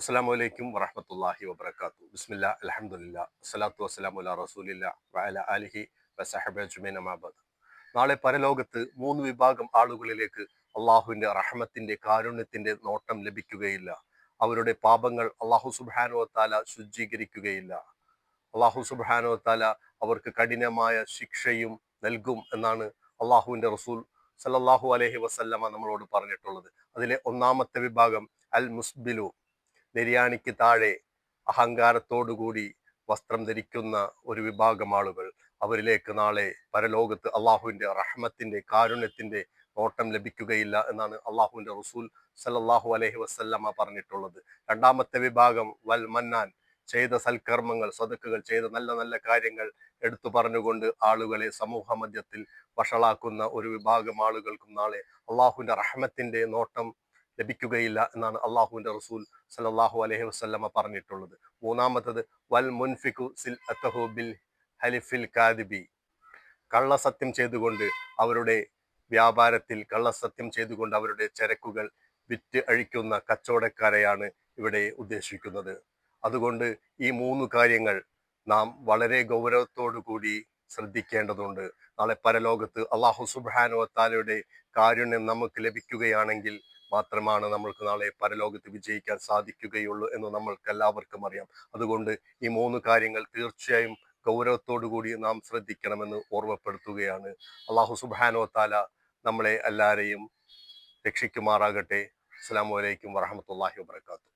അസ്സലാമു അലൈക്കും വറഹമത്തല്ലാഹി വബർക്കാത്തു ബിസ്മില്ല അലഹമുല്ല അസ്സലാത്തു വസ്സലാമു അല റസൂലില്ല വഅല അലിഹി വസഹബ ജുമൈൻ അമാബദ് നാളെ പരലോകത്ത് മൂന്ന് വിഭാഗം ആളുകളിലേക്ക് അള്ളാഹുവിന്റെ റഹമത്തിന്റെ കാരുണ്യത്തിന്റെ നോട്ടം ലഭിക്കുകയില്ല. അവരുടെ പാപങ്ങൾ അള്ളാഹു സുബാനോ താല ശുചീകരിക്കുകയില്ല അള്ളാഹു സുബാനോ താല അവർക്ക് കഠിനമായ ശിക്ഷയും നൽകും എന്നാണ് അള്ളാഹുവിന്റെ റസൂൽ സല്ലാഹു അലഹി വസല്ലമ നമ്മളോട് പറഞ്ഞിട്ടുള്ളത്. അതിലെ ഒന്നാമത്തെ വിഭാഗം അൽ മുസ്ബിലു നിര്യാണിക്ക് താഴെ അഹങ്കാരത്തോടുകൂടി വസ്ത്രം ധരിക്കുന്ന ഒരു വിഭാഗം ആളുകൾ അവരിലേക്ക് നാളെ പരലോകത്ത് അള്ളാഹുവിന്റെ റഹ്മത്തിന്റെ കാരുണ്യത്തിന്റെ നോട്ടം ലഭിക്കുകയില്ല എന്നാണ് അള്ളാഹുവിന്റെ റസൂൽ സല്ലാഹു അലഹി വസ്ല്ലമ്മ പറഞ്ഞിട്ടുള്ളത്. രണ്ടാമത്തെ വിഭാഗം വൽ മന്നാൻ ചെയ്ത സൽക്കർമ്മങ്ങൾ സ്വതക്കുകൾ ചെയ്ത നല്ല നല്ല കാര്യങ്ങൾ എടുത്തു പറഞ്ഞുകൊണ്ട് ആളുകളെ സമൂഹ മധ്യത്തിൽ വഷളാക്കുന്ന ഒരു വിഭാഗം ആളുകൾക്കും നാളെ അള്ളാഹുവിന്റെ റഹ്മത്തിന്റെ നോട്ടം ലഭിക്കുകയില്ല എന്നാണ് അള്ളാഹുവിന്റെ റസൂൽ സല്ലല്ലാഹു അലഹി വസല്ലമ പറഞ്ഞിട്ടുള്ളത്. മൂന്നാമത്തത് വൽ മുൻഫിഖു സിൽ ബിൽ ഹലിഫിൽ കാദിബി. കള്ളസത്യം ചെയ്തുകൊണ്ട് അവരുടെ വ്യാപാരത്തിൽ കള്ളസത്യം ചെയ്തുകൊണ്ട് അവരുടെ ചരക്കുകൾ വിറ്റ് അഴിക്കുന്ന കച്ചവടക്കാരെയാണ് ഇവിടെ ഉദ്ദേശിക്കുന്നത്. അതുകൊണ്ട് ഈ മൂന്ന് കാര്യങ്ങൾ നാം വളരെ ഗൗരവത്തോടു കൂടി ശ്രദ്ധിക്കേണ്ടതുണ്ട്. നാളെ പരലോകത്ത് അള്ളാഹു സുബാനുവത്താലയുടെ താലയുടെ കാരുണ്യം നമുക്ക് ലഭിക്കുകയാണെങ്കിൽ മാത്രമാണ് നമ്മൾക്ക് നാളെ പരലോകത്ത് വിജയിക്കാൻ സാധിക്കുകയുള്ളൂ എന്ന് നമ്മൾക്ക് എല്ലാവർക്കും അറിയാം. അതുകൊണ്ട് ഈ മൂന്ന് കാര്യങ്ങൾ തീർച്ചയായും ഗൗരവത്തോടു കൂടി നാം ശ്രദ്ധിക്കണമെന്ന് ഓർമ്മപ്പെടുത്തുകയാണ്. അള്ളാഹു സുബാനോ താല നമ്മളെ എല്ലാവരെയും രക്ഷിക്കുമാറാകട്ടെ. അസ്സാം വലൈക്കും വറഹമത്തല്ലാഹി വാത്തു